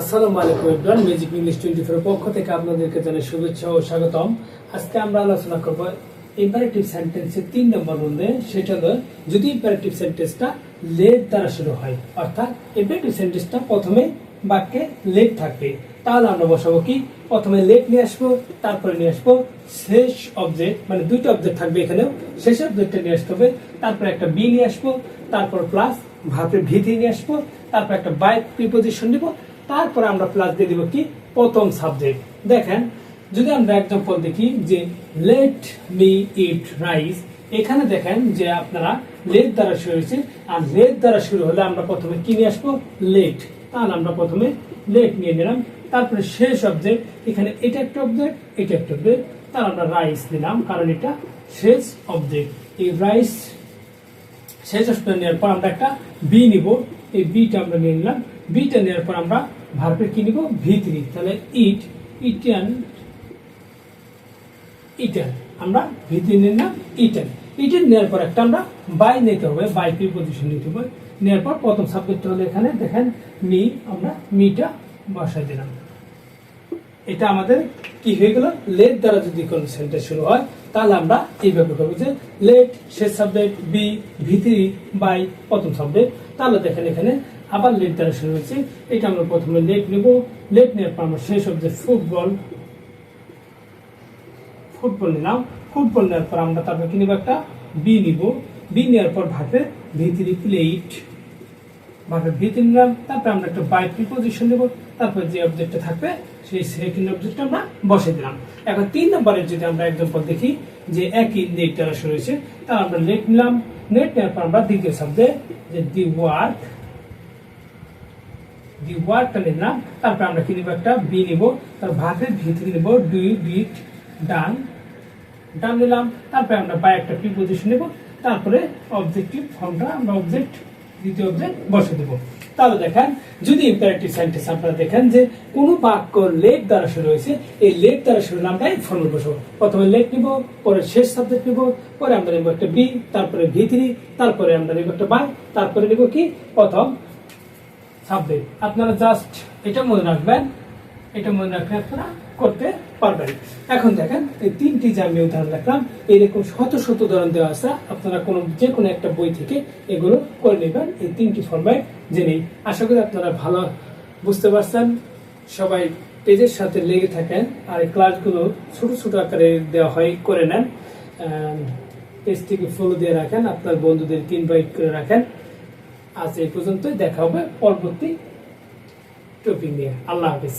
আসসালামু আলাইকুম everyone music English twenty four পক্ষ থেকে আপনাদেরকে জানাই শুভেচ্ছা ও স্বাগতম। আজকে আমরা আলোচনা করব ইম্পারেটিভ সেন্টেন্সের তিন নম্বর মধ্যে সেটা হলো, যদি ইম্পারেটিভ সেন্টেন্সটা লেট দ্বারা শুরু হয়, অর্থাৎ ইম্পারেটিভ সেন্টেন্সটা প্রথমে বাক্যে লেট থাকবে, তাহলে আমরা বসাবো কি? প্রথমে লেট নিয়ে আসব, তারপরে নিয়ে আসব, শেষ অবজেক্ট মানে দুইটা অবজেক্ট থাকবে এখানেও শেষ অবজেক্টটা নিয়ে আসতে হবে, তারপরে একটা বি নিয়ে আসব, তারপর প্লাস ভাবের ভিতি নিয়ে আসব, তারপর একটা বাইক প্রিপোজিশন নিব তারপরে আমরা প্লাস দিয়ে দিব কি? প্রথম সাবজেক্ট দেখেন, যদি আমরা এক্সাম্পল দেখি যে লেট মি ইট রাইস এখানে দেখেন যে আপনারা লেট দ্বারা শুরু হয়েছে, আর লেট দ্বারা শুরু হলে আমরা প্রথমে কি নিয়ে আসব? লেট তাহলে আমরা প্রথমে লেট নিয়ে নিলাম, তারপরে শেষ অবজেক্ট এখানে এটা একটা অবজেক্ট এটা একটা অবজেক্ট তার আমরা রাইস নিলাম, কারণ এটা শেষ অবজেক্ট এই রাইস শেষ অপশন নেওয়ার পর আমরা একটা বি নিব, এই বিটা আমরা নিয়ে নিলাম বিটা নেওয়ার পর আমরা ভার্বে কি নিব? ভিতরি। তাহলে ইট, ইটান ইটান। আমরা ভিতরি নিলাম ইটান। ইটান নেওয়ার পর একটা আমরা বাই নিতে হবে, বাই প্রিপোজিশন নিতে হবে। নেওয়ার পর প্রথম সাবজেক্ট হলো এখানে, দেখেন, মি, আমরা মিটা বসাই দিলাম। এটা আমাদের কি হয়ে গেল? লেট দ্বারা যদি কোন সেন্টেন্স শুরু হয়, তাহলে আমরা এইভাবে করব যে লেট শেষ সাবজেক্ট বি, ভিতরি, বাই প্রথম সাবজেক্ট তাহলে দেখেন এখানে আবার লেট দ্বারা শুরু হয়েছে। এটা আমরা প্রথমে লেট নেব। লেট নেওয়ার পর আমরা শেষ সাবজেক্ট ফুটবল ফুটবল নিলাম। ফুটবল নেওয়ার পর আমরা তারপর কি নিব একটা? বি নিব। বি নেওয়ার পর ভাবে ভিতরি প্লেট ভাবে ভিতরি নিলাম। তারপর আমরা একটা বাই প্রিপোজিশন নেব। তারপর যে অবজেক্টটা থাকবে, সেই সেকেন্ড অবজেক্টটা আমরা বসে দিলাম। এখন তিন নম্বরের যদি আমরা এক্সাম্পল দেখি, যে একই নেট দ্বারা শুরু হয়েছে, তাহলে আমরা লেট নিলাম। নেট নেওয়ার পর আমরা দ্বিতীয় শব্দে, যে দি ওয়ার্ক দি ওয়ার্কটা নিলাম তারপর আমরা কি নিব একটা? বি নিব। তার ভাতের ভিতরে নিব ডু ডিট ডান। ডান নিলাম। তারপরে আমরা বাই একটা প্রিপোজিশন নেব? তারপরে অবজেক্টিভ ফর্মটা আমরা অবজেক্ট দ্বিতীয় অবজেক্ট বসে দেব। তাহলে দেখেন, যদি ইম্পারেটিভ সেন্টেন্স আপনারা দেখেন যে কোনো বাক্য লেট দ্বারা শুরু হয়েছে, এই লেট দ্বারা শুরু হলে আমরা এই ফর্মে বসবো। প্রথমে লেট নিব, পরে শেষ সাবজেক্ট নিব, পরে আমরা নেব একটা বি তারপরে ভি থ্রি তারপরে আমরা নেব একটা বাই, তারপরে নেব কি? প্রথম সাবজেক্ট আপনারা জাস্ট এটা মনে রাখবেন, এটা মনে রাখলে আপনারা করতে পারবেন। এখন দেখেন, এই তিনটি যে আমি উদাহরণ রাখলাম এরকম শত শত উদাহরণ দেওয়া আছে। আপনারা কোনো যে কোনো একটা বই থেকে এগুলো করে নেবেন। এই তিনটি ফর্ম্যাট জেনেই আশা করি আপনারা ভালো বুঝতে পারছেন। সবাই পেজের সাথে লেগে থাকেন আর এই ক্লাসগুলো ছোট ছোট আকারে দেওয়া হয়, করে নেন। পেজটিকে ফলো দিয়ে রাখেন। আপনার বন্ধুদেরকে ইনভাইট করে রাখেন। আজ এই পর্যন্তই। দেখা হবে পরবর্তী টপিক নিয়ে। আল্লাহ হাফিজ।